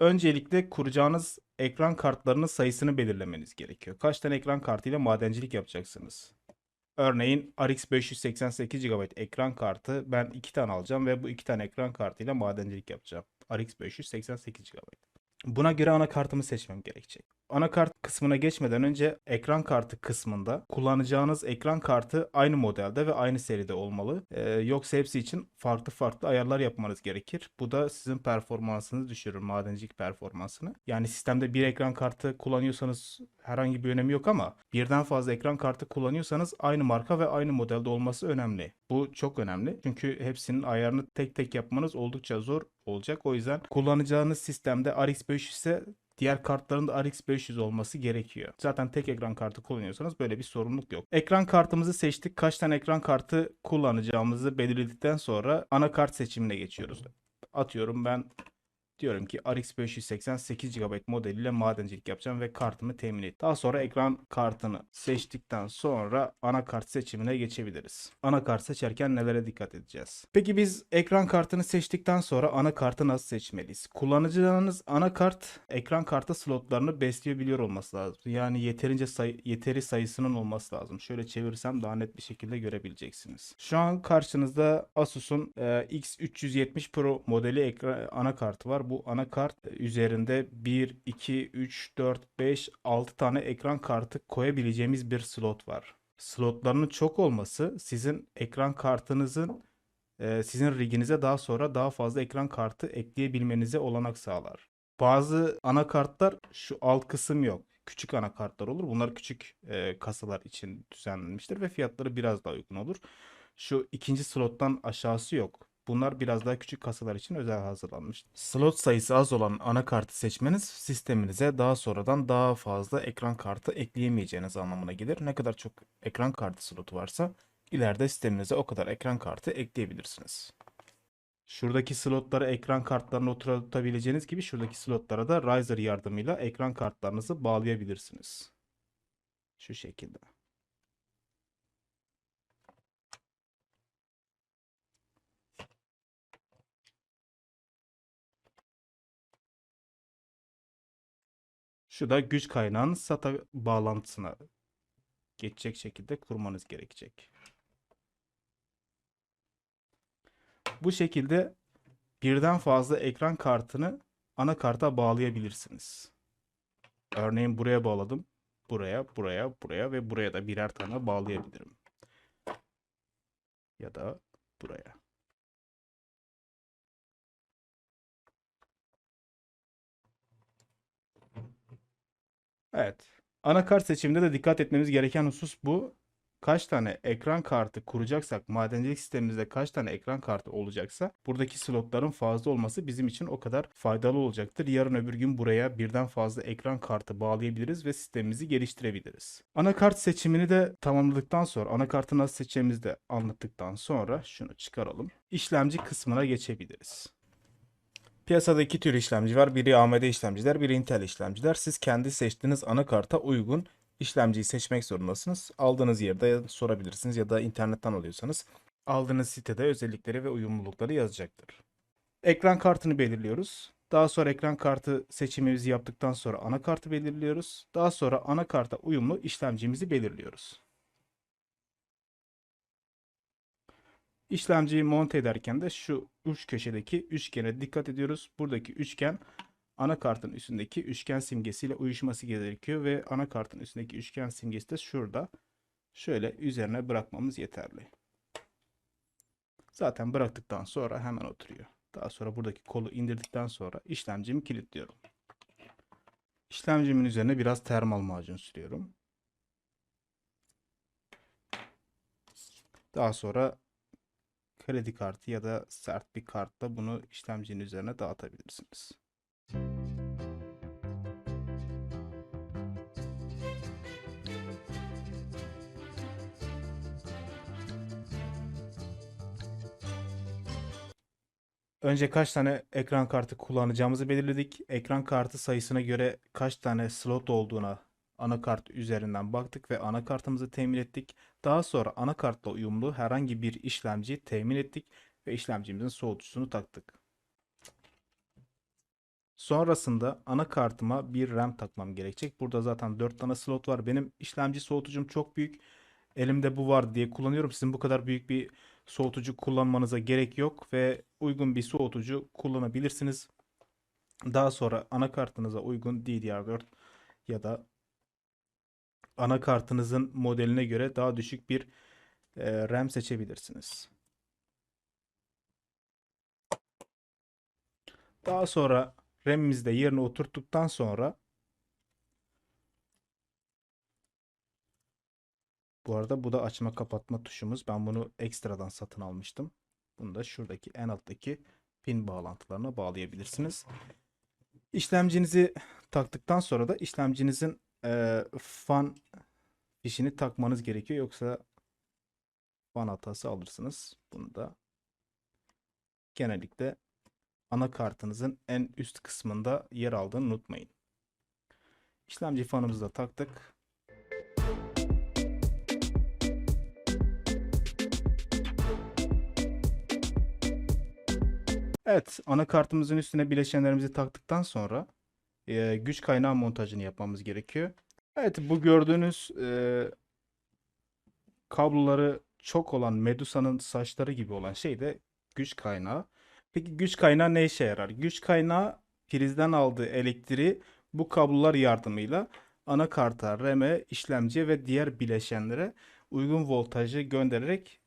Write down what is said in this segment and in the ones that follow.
öncelikle kuracağınız ekran kartlarının sayısını belirlemeniz gerekiyor. Kaç tane ekran kartıyla madencilik yapacaksınız? Örneğin RX 588 GB ekran kartı ben 2 tane alacağım ve bu 2 tane ekran kartıyla madencilik yapacağım. RX 588 GB. Buna göre anakartımı seçmem gerekecek. Anakart kısmına geçmeden önce ekran kartı kısmında kullanacağınız ekran kartı aynı modelde ve aynı seride olmalı. Ee, yoksa hepsi için farklı farklı ayarlar yapmanız gerekir. Bu da sizin performansınızı düşürür, madencilik performansını. Yani sistemde bir ekran kartı kullanıyorsanız herhangi bir önemi yok ama birden fazla ekran kartı kullanıyorsanız aynı marka ve aynı modelde olması önemli. Bu çok önemli. Çünkü hepsinin ayarını tek tek yapmanız oldukça zor olacak. O yüzden kullanacağınız sistemde RX 500 ise diğer kartların da RX 500 olması gerekiyor. Zaten tek ekran kartı kullanıyorsanız böyle bir sorumluluk yok. Ekran kartımızı seçtik. Kaç tane ekran kartı kullanacağımızı belirledikten sonra anakart seçimine geçiyoruz. Atıyorum ben diyorum ki RX 588 GB modeliyle madencilik yapacağım ve kartımı temin et. Daha sonra ekran kartını seçtikten sonra anakart seçimine geçebiliriz. Anakart seçerken nelere dikkat edeceğiz? Peki biz ekran kartını seçtikten sonra anakartı nasıl seçmeliyiz? Kullanacağınız anakart ekran kartı slotlarını besleyebiliyor olması lazım. Yani yeterince sayı, yeteri sayısının olması lazım. Şöyle çevirsem daha net bir şekilde görebileceksiniz. Şu an karşınızda Asus'un e, X370 Pro modeli ekran anakartı var. Bu anakart üzerinde 1, 2, 3, 4, 5, 6 tane ekran kartı koyabileceğimiz bir slot var. Slotlarının çok olması sizin ekran kartınızın e, sizin riginize daha sonra daha fazla ekran kartı ekleyebilmenize olanak sağlar. Bazı anakartlar şu alt kısım yok. Küçük anakartlar olur. Bunlar küçük e, kasalar için düzenlenmiştir ve fiyatları biraz daha uygun olur. Şu ikinci slottan aşağısı yok. Bunlar biraz daha küçük kasalar için özel hazırlanmış. Slot sayısı az olan anakartı seçmeniz sisteminize daha sonradan daha fazla ekran kartı ekleyemeyeceğiniz anlamına gelir. Ne kadar çok ekran kartı slotu varsa ileride sisteminize o kadar ekran kartı ekleyebilirsiniz. Şuradaki slotlara ekran kartlarını oturtabileceğiniz gibi şuradaki slotlara da Riser yardımıyla ekran kartlarınızı bağlayabilirsiniz. Şu şekilde. Şu da güç kaynağının SATA bağlantısına geçecek şekilde kurmanız gerekecek. Bu şekilde birden fazla ekran kartını anakarta bağlayabilirsiniz. Örneğin buraya bağladım. Buraya, buraya, buraya ve buraya da birer tane bağlayabilirim. Ya da buraya. Evet. Anakart seçiminde de dikkat etmemiz gereken husus bu. Kaç tane ekran kartı kuracaksak, madencilik sistemimizde kaç tane ekran kartı olacaksa buradaki slotların fazla olması bizim için o kadar faydalı olacaktır. Yarın öbür gün buraya birden fazla ekran kartı bağlayabiliriz ve sistemimizi geliştirebiliriz. Anakart seçimini de tamamladıktan sonra, anakartı nasıl seçeceğimizi de anlattıktan sonra şunu çıkaralım. İşlemci kısmına geçebiliriz. Piyasada iki tür işlemci var. Biri AMD işlemciler, biri Intel işlemciler. Siz kendi seçtiğiniz anakarta uygun işlemciyi seçmek zorundasınız. Aldığınız yerde sorabilirsiniz ya da internetten alıyorsanız aldığınız sitede özellikleri ve uyumlulukları yazacaktır. Ekran kartını belirliyoruz. Daha sonra ekran kartı seçimimizi yaptıktan sonra anakartı belirliyoruz. Daha sonra anakarta uyumlu işlemcimizi belirliyoruz. İşlemciyi monte ederken de şu üç köşedeki üçgene dikkat ediyoruz. Buradaki üçgen anakartın üstündeki üçgen simgesiyle uyuşması gerekiyor ve anakartın üstündeki üçgen simgesi de şurada. Şöyle üzerine bırakmamız yeterli. Zaten bıraktıktan sonra hemen oturuyor. Daha sonra buradaki kolu indirdikten sonra işlemcimi kilitliyorum. İşlemcimin üzerine biraz termal macun sürüyorum. Daha sonra kredi kartı ya da sert bir kartla bunu işlemcinin üzerine dağıtabilirsiniz. Önce kaç tane ekran kartı kullanacağımızı belirledik. Ekran kartı sayısına göre kaç tane slot olduğuna anakart üzerinden baktık ve anakartımızı temin ettik. Daha sonra anakartla uyumlu herhangi bir işlemci temin ettik ve işlemcimizin soğutucusunu taktık. Sonrasında anakartıma bir RAM takmam gerekecek. Burada zaten 4 tane slot var. Benim işlemci soğutucum çok büyük. Elimde bu var diye kullanıyorum. Sizin bu kadar büyük bir soğutucu kullanmanıza gerek yok ve uygun bir soğutucu kullanabilirsiniz. Daha sonra anakartınıza uygun DDR4 ya da anakartınızın modeline göre daha düşük bir e, RAM seçebilirsiniz. Daha sonra RAM'imizi de yerine oturttuktan sonra bu arada bu da açma kapatma tuşumuz. Ben bunu ekstradan satın almıştım. Bunu da şuradaki en alttaki pin bağlantılarına bağlayabilirsiniz. İşlemcinizi taktıktan sonra da işlemcinizin e, fan fişini takmanız gerekiyor. Yoksa fan hatası alırsınız. Bunu da genellikle anakartınızın en üst kısmında yer aldığını unutmayın. İşlemci fanımızı da taktık. Evet, anakartımızın üstüne bileşenlerimizi taktıktan sonra e, güç kaynağı montajını yapmamız gerekiyor. Evet, bu gördüğünüz e, kabloları çok olan Medusa'nın saçları gibi olan şey de güç kaynağı. Peki güç kaynağı ne işe yarar? Güç kaynağı prizden aldığı elektriği bu kablolar yardımıyla anakarta, RAM'e, işlemciye ve diğer bileşenlere uygun voltajı göndererek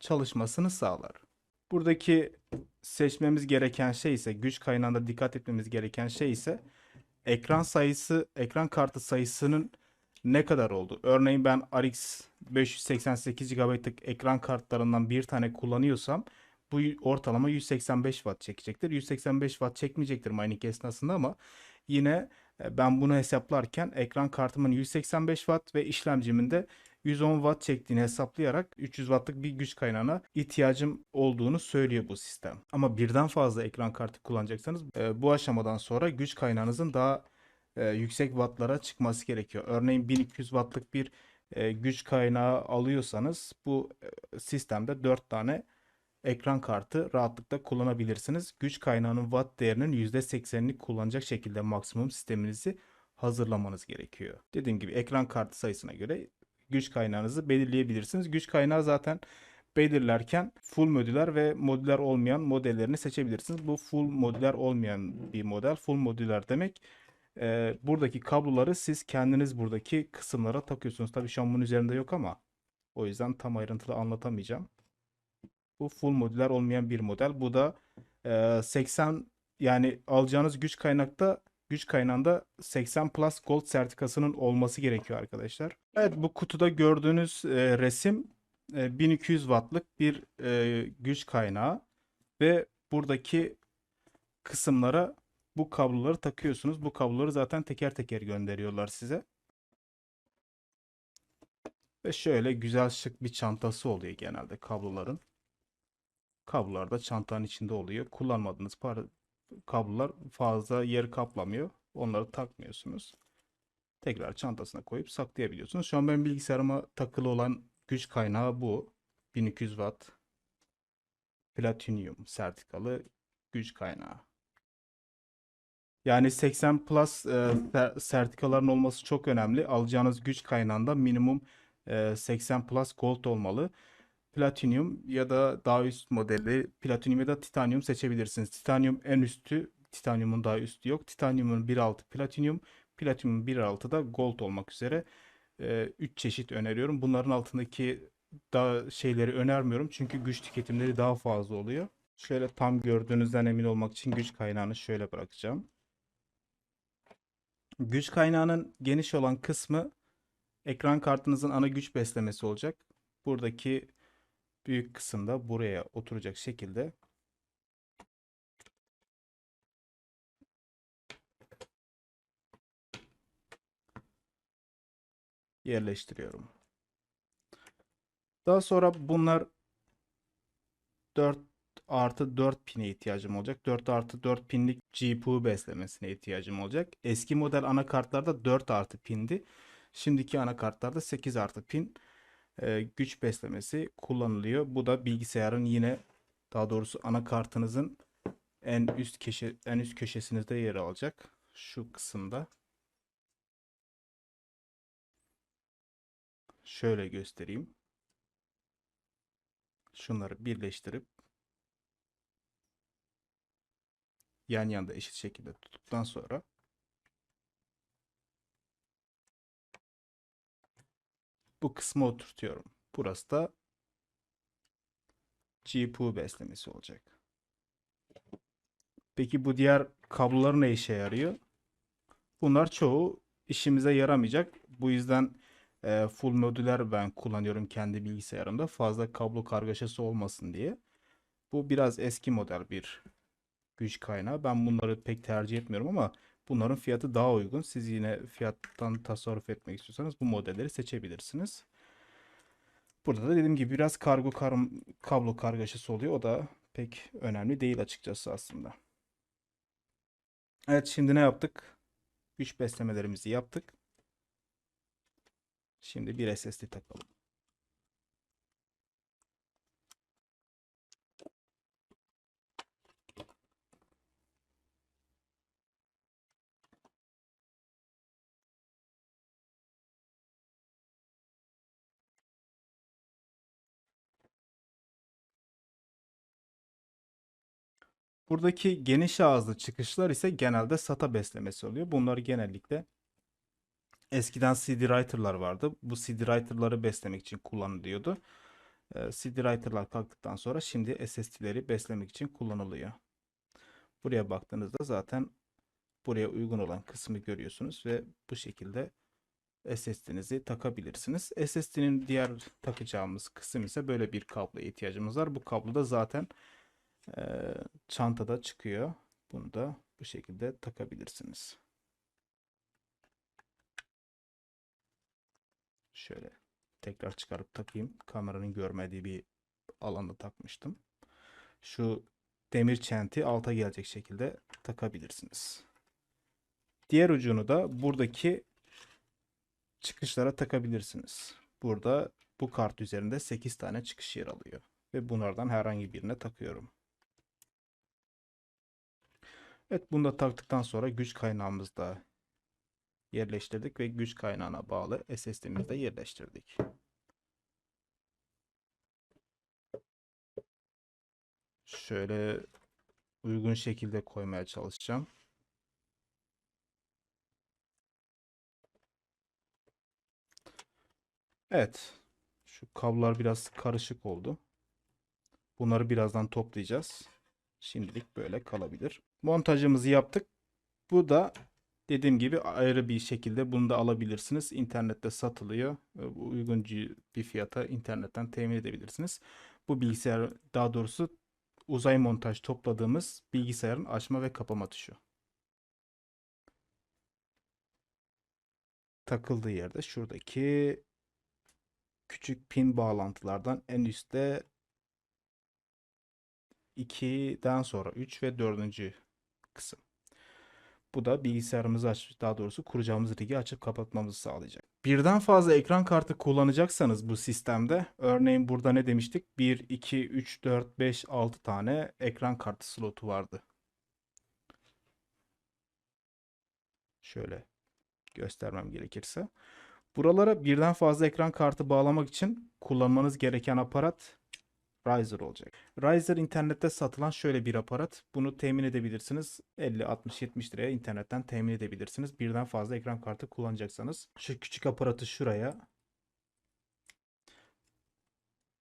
çalışmasını sağlar. Buradaki seçmemiz gereken şey ise güç kaynağında dikkat etmemiz gereken şey ise ekran sayısı, ekran kartı sayısının ne kadar oldu? Örneğin ben RX 588 GB'lık ekran kartlarından bir tane kullanıyorsam bu ortalama 185 Watt çekecektir. 185 Watt çekmeyecektir mining esnasında ama yine e, ben bunu hesaplarken ekran kartımın 185 Watt ve işlemcimin de 110 Watt çektiğini hesaplayarak 300 Watt'lık bir güç kaynağına ihtiyacım olduğunu söylüyor bu sistem. Ama birden fazla ekran kartı kullanacaksanız e, bu aşamadan sonra güç kaynağınızın daha e, yüksek wattlara çıkması gerekiyor. Örneğin 1200 Watt'lık bir e, güç kaynağı alıyorsanız bu sistemde 4 tane ekran kartı rahatlıkla kullanabilirsiniz. Güç kaynağının watt değerinin %80'ini kullanacak şekilde maksimum sisteminizi hazırlamanız gerekiyor. Dediğim gibi ekran kartı sayısına göre güç kaynağınızı belirleyebilirsiniz. Güç kaynağı zaten belirlerken full modüler ve modüler olmayan modellerini seçebilirsiniz. Bu full modüler olmayan bir model. Full modüler demek e, buradaki kabloları siz kendiniz buradaki kısımlara takıyorsunuz. Tabii şu an bunun üzerinde yok ama o yüzden tam ayrıntılı anlatamayacağım. Bu full modüler olmayan bir model. Bu da e, 80 yani alacağınız güç kaynakta güç kaynağında 80 Plus Gold sertifikasının olması gerekiyor arkadaşlar. Evet bu kutuda gördüğünüz e, resim e, 1200 wattlık bir e, güç kaynağı ve buradaki kısımlara bu kabloları takıyorsunuz. Bu kabloları zaten teker teker gönderiyorlar size. Ve şöyle güzel şık bir çantası oluyor genelde kabloların. Kablolar da çantanın içinde oluyor. Kullanmadığınız para, kablolar fazla yer kaplamıyor. Onları takmıyorsunuz. Tekrar çantasına koyup saklayabiliyorsunuz. Şu an benim bilgisayarıma takılı olan güç kaynağı bu. 1200 watt platinyum sertifikalı güç kaynağı. Yani 80 plus e, sertifikaların olması çok önemli. Alacağınız güç kaynağında minimum e, 80 plus gold olmalı. Platinum ya da daha üst modeli platinum ya da titanyum seçebilirsiniz. Titanyum en üstü, titanyumun daha üstü yok. Titanyumun 1.6 platinum, platinum 1.6 da gold olmak üzere 3 çeşit öneriyorum. Bunların altındaki daha şeyleri önermiyorum çünkü güç tüketimleri daha fazla oluyor. Şöyle tam gördüğünüzden emin olmak için güç kaynağını şöyle bırakacağım. Güç kaynağının geniş olan kısmı ekran kartınızın ana güç beslemesi olacak. Buradaki büyük kısımda buraya oturacak şekilde yerleştiriyorum. Daha sonra bunlar 4 artı 4 pine ihtiyacım olacak. 4 artı 4 pinlik GPU beslemesine ihtiyacım olacak. Eski model anakartlarda 4 artı pindi. Şimdiki anakartlarda 8 artı pin e, güç beslemesi kullanılıyor. Bu da bilgisayarın yine daha doğrusu anakartınızın en üst köşe en üst köşesinizde yer alacak. Şu kısımda. Şöyle göstereyim. Şunları birleştirip yan yana eşit şekilde tuttuktan sonra bu kısmı oturtuyorum. Burası da GPU beslemesi olacak. Peki bu diğer kablolar ne işe yarıyor? Bunlar çoğu işimize yaramayacak. Bu yüzden e, full modüler ben kullanıyorum kendi bilgisayarımda. Fazla kablo kargaşası olmasın diye. Bu biraz eski model bir güç kaynağı. Ben bunları pek tercih etmiyorum ama bunların fiyatı daha uygun. Siz yine fiyattan tasarruf etmek istiyorsanız bu modelleri seçebilirsiniz. Burada da dediğim gibi biraz kargo kar kablo kargaşası oluyor. O da pek önemli değil açıkçası aslında. Evet şimdi ne yaptık? Güç beslemelerimizi yaptık. Şimdi bir SSD takalım. Buradaki geniş ağızlı çıkışlar ise genelde SATA beslemesi oluyor. Bunlar genellikle eskiden CD writer'lar vardı. Bu CD writer'ları beslemek için kullanılıyordu. Ee, CD writer'lar kalktıktan sonra şimdi SSD'leri beslemek için kullanılıyor. Buraya baktığınızda zaten buraya uygun olan kısmı görüyorsunuz ve bu şekilde SSD'nizi takabilirsiniz. SSD'nin diğer takacağımız kısım ise böyle bir kabloya ihtiyacımız var. Bu kablo da zaten e, çantada çıkıyor. Bunu da bu şekilde takabilirsiniz. Şöyle tekrar çıkarıp takayım. Kameranın görmediği bir alanda takmıştım. Şu demir çenti alta gelecek şekilde takabilirsiniz. Diğer ucunu da buradaki çıkışlara takabilirsiniz. Burada bu kart üzerinde 8 tane çıkış yer alıyor. Ve bunlardan herhangi birine takıyorum. Evet bunu da taktıktan sonra güç kaynağımızı da yerleştirdik ve güç kaynağına bağlı SSD'mizi de yerleştirdik. Şöyle uygun şekilde koymaya çalışacağım. Evet. Şu kablolar biraz karışık oldu. Bunları birazdan toplayacağız. Şimdilik böyle kalabilir. Montajımızı yaptık. Bu da dediğim gibi ayrı bir şekilde bunu da alabilirsiniz. İnternette satılıyor. Uygun bir fiyata internetten temin edebilirsiniz. Bu bilgisayar daha doğrusu uzay montaj topladığımız bilgisayarın açma ve kapama tuşu. Takıldığı yerde şuradaki küçük pin bağlantılardan en üstte 2'den sonra 3 ve 4. kısım. Bu da bilgisayarımızı aç, daha doğrusu kuracağımız rigi açıp kapatmamızı sağlayacak. Birden fazla ekran kartı kullanacaksanız bu sistemde örneğin burada ne demiştik? 1, 2, 3, 4, 5, 6 tane ekran kartı slotu vardı. Şöyle göstermem gerekirse. Buralara birden fazla ekran kartı bağlamak için kullanmanız gereken aparat Riser olacak. Riser internette satılan şöyle bir aparat. Bunu temin edebilirsiniz. 50, 60, 70 liraya internetten temin edebilirsiniz. Birden fazla ekran kartı kullanacaksanız. Şu küçük aparatı şuraya.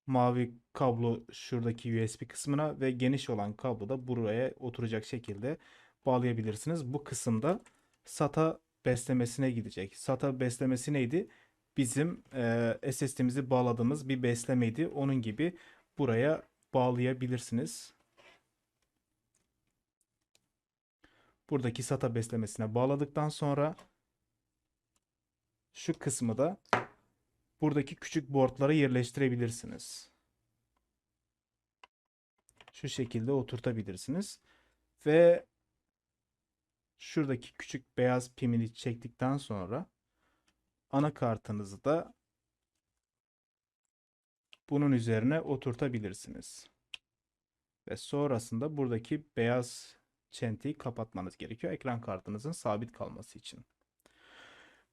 Mavi kablo şuradaki USB kısmına ve geniş olan kablo da buraya oturacak şekilde bağlayabilirsiniz. Bu kısımda SATA beslemesine gidecek. SATA beslemesi neydi? Bizim e, SSD'mizi bağladığımız bir beslemeydi. Onun gibi buraya bağlayabilirsiniz. Buradaki SATA beslemesine bağladıktan sonra şu kısmı da buradaki küçük boardlara yerleştirebilirsiniz. Şu şekilde oturtabilirsiniz. Ve şuradaki küçük beyaz pimini çektikten sonra anakartınızı da bunun üzerine oturtabilirsiniz. Ve sonrasında buradaki beyaz çentiyi kapatmanız gerekiyor ekran kartınızın sabit kalması için.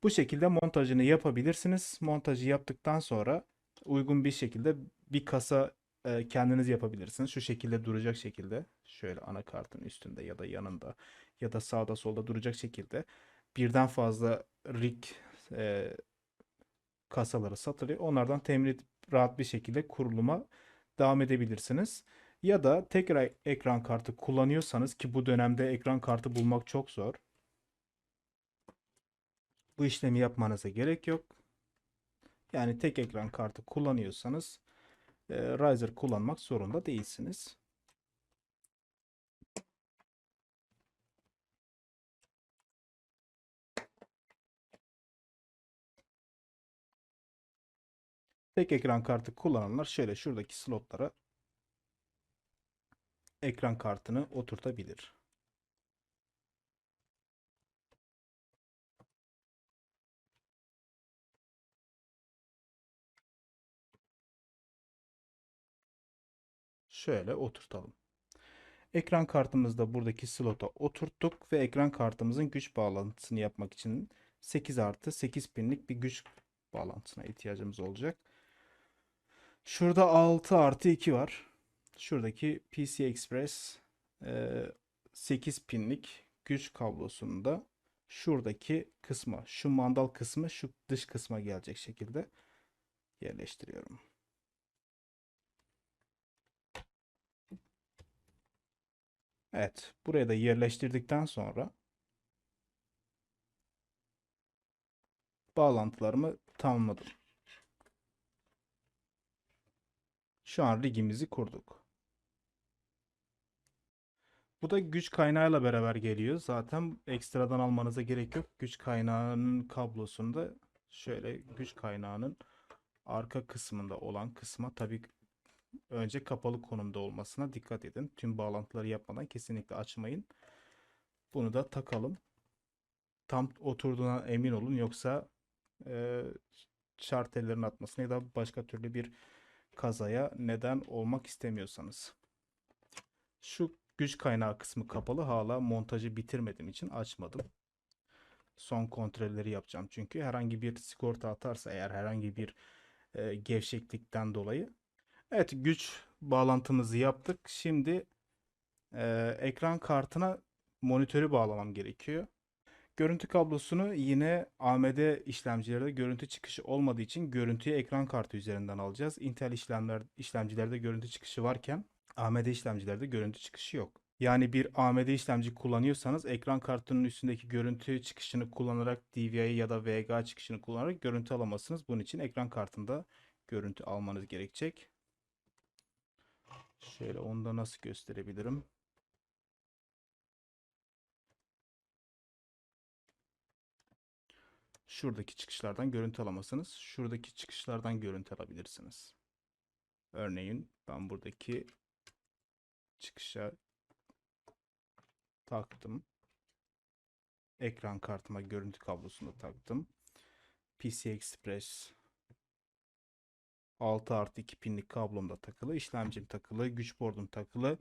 Bu şekilde montajını yapabilirsiniz. Montajı yaptıktan sonra uygun bir şekilde bir kasa e, kendiniz yapabilirsiniz. Şu şekilde duracak şekilde şöyle anakartın üstünde ya da yanında ya da sağda solda duracak şekilde birden fazla rig e, kasaları satılıyor. Onlardan temin rahat bir şekilde kuruluma devam edebilirsiniz. Ya da tek re- ekran kartı kullanıyorsanız ki bu dönemde ekran kartı bulmak çok zor. Bu işlemi yapmanıza gerek yok. Yani tek ekran kartı kullanıyorsanız e, Riser kullanmak zorunda değilsiniz. Tek ekran kartı kullananlar şöyle şuradaki slotlara ekran kartını oturtabilir. Şöyle oturtalım. Ekran kartımızı da buradaki slota oturttuk ve ekran kartımızın güç bağlantısını yapmak için 8 artı 8 pinlik bir güç bağlantısına ihtiyacımız olacak. Şurada 6 artı 2 var. Şuradaki PC Express e, 8 pinlik güç kablosunu da şuradaki kısma, şu mandal kısmı şu dış kısma gelecek şekilde yerleştiriyorum. Evet, buraya da yerleştirdikten sonra bağlantılarımı tamamladım. Şu an rigimizi kurduk. Bu da güç kaynağıyla beraber geliyor. Zaten ekstradan almanıza gerek yok. Güç kaynağının kablosunda şöyle güç kaynağının arka kısmında olan kısma tabii önce kapalı konumda olmasına dikkat edin. Tüm bağlantıları yapmadan kesinlikle açmayın. Bunu da takalım. Tam oturduğuna emin olun yoksa e, şartellerin atmasına ya da başka türlü bir kazaya neden olmak istemiyorsanız. Şu güç kaynağı kısmı kapalı. Hala montajı bitirmediğim için açmadım. Son kontrolleri yapacağım. Çünkü herhangi bir sigorta atarsa eğer herhangi bir e, gevşeklikten dolayı. Evet güç bağlantımızı yaptık. Şimdi e, ekran kartına monitörü bağlamam gerekiyor. Görüntü kablosunu yine AMD işlemcilerde görüntü çıkışı olmadığı için görüntüyü ekran kartı üzerinden alacağız. Intel işlemler işlemcilerde görüntü çıkışı varken AMD işlemcilerde görüntü çıkışı yok. Yani bir AMD işlemci kullanıyorsanız ekran kartının üstündeki görüntü çıkışını kullanarak DVI ya da VGA çıkışını kullanarak görüntü alamazsınız. Bunun için ekran kartında görüntü almanız gerekecek. Şöyle onu da nasıl gösterebilirim? Şuradaki çıkışlardan görüntü alamazsınız. Şuradaki çıkışlardan görüntü alabilirsiniz. Örneğin ben buradaki çıkışa taktım. Ekran kartıma görüntü kablosunu taktım. PC Express 6 artı 2 pinlik kablom da takılı. işlemcim takılı. Güç bordum takılı.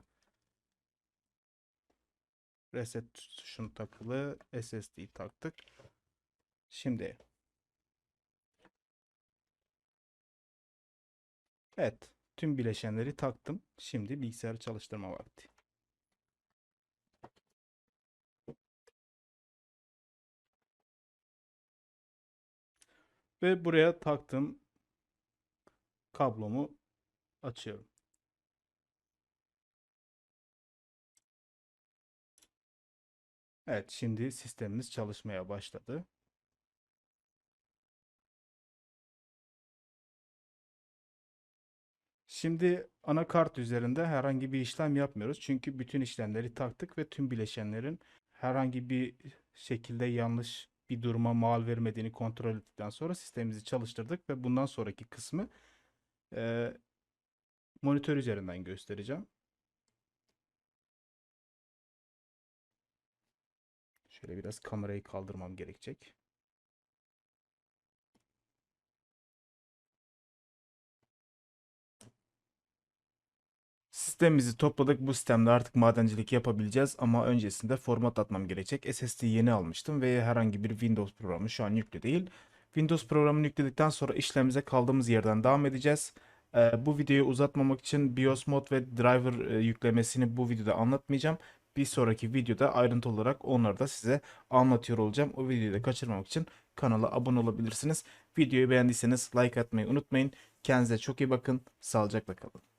Reset tuşum takılı. SSD taktık. Şimdi. Evet. Tüm bileşenleri taktım. Şimdi bilgisayarı çalıştırma vakti. Ve buraya taktığım kablomu açıyorum. Evet, şimdi sistemimiz çalışmaya başladı. Şimdi anakart üzerinde herhangi bir işlem yapmıyoruz. Çünkü bütün işlemleri taktık ve tüm bileşenlerin herhangi bir şekilde yanlış bir duruma mal vermediğini kontrol ettikten sonra sistemimizi çalıştırdık ve bundan sonraki kısmı e, monitör üzerinden göstereceğim. Şöyle biraz kamerayı kaldırmam gerekecek. Sistemimizi topladık. Bu sistemde artık madencilik yapabileceğiz ama öncesinde format atmam gerekecek. SSD yeni almıştım ve herhangi bir Windows programı şu an yüklü değil. Windows programını yükledikten sonra işlemimize kaldığımız yerden devam edeceğiz. Ee, bu videoyu uzatmamak için BIOS mod ve driver e, yüklemesini bu videoda anlatmayacağım. Bir sonraki videoda ayrıntı olarak onları da size anlatıyor olacağım. O videoyu da kaçırmamak için kanala abone olabilirsiniz. Videoyu beğendiyseniz like atmayı unutmayın. Kendinize çok iyi bakın. Sağlıcakla kalın.